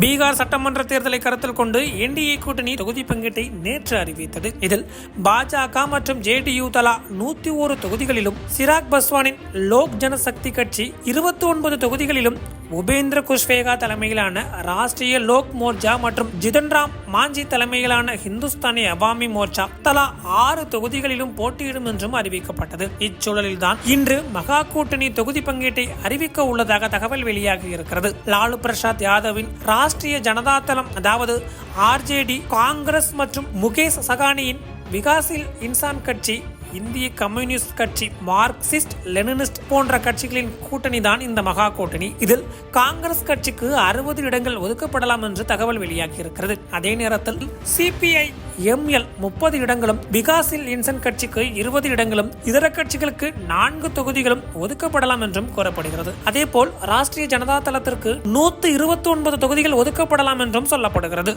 பீகார் சட்டமன்ற தேர்தலை கருத்தில் கொண்டு என்டிஏ கூட்டணி தொகுதி பங்கீட்டை நேற்று அறிவித்தது. இதில் பாஜக மற்றும் ஜேடியு தலா நூத்தி ஒரு தொகுதிகளிலும் சிராக் பஸ்வானின் லோக் ஜனசக்தி கட்சி இருபத்தி ஒன்பது தொகுதிகளிலும் உபேந்திர குஷ்வேகா தலைமையிலான ராஷ்டிரிய லோக் மோர்ச்சா மற்றும் ஜிதன் ராம் மாஞ்சி தலைமையிலான ஹிந்துஸ்தானி அவாமி மோர்ச்சா தலா ஆறு தொகுதிகளிலும் போட்டியிடும் என்றும் அறிவிக்கப்பட்டது. இச்சூழலில்தான் இன்று மகா கூட்டணி தொகுதி பங்கீட்டை அறிவிக்க உள்ளதாக தகவல் வெளியாகி இருக்கிறது. லாலு பிரசாத் யாதவின் ராஷ்டிரிய ஜனதா தளம் அதாவது ஆர்ஜேடி காங்கிரஸ் மற்றும் முகேஷ் சகானியின் விகாசில் இன்சான் கட்சி இந்திய கம்யூனிஸ்ட் கட்சி மார்க்சிஸ்ட் லெனினிஸ்ட் போன்ற கட்சிகளின் கூட்டணி தான் இந்த மகா கூட்டணி. இதில் காங்கிரஸ் கட்சிக்கு அறுபது இடங்கள் ஒதுக்கப்படலாம் என்று தகவல் வெளியாகி இருக்கிறது அதே நேரத்தில் சிபிஐ எம்எல் முப்பது இடங்களும் விகாசில் இன்சன் கட்சிக்கு இருபது இடங்களும் இதர கட்சிகளுக்கு நான்கு தொகுதிகளும் ஒதுக்கப்படலாம் என்றும் கூறப்படுகிறது. அதேபோல் ராஷ்டிரிய ஜனதா தளத்திற்கு நூத்து இருபத்தி ஒன்பது தொகுதிகள் ஒதுக்கப்படலாம் என்றும் சொல்லப்படுகிறது.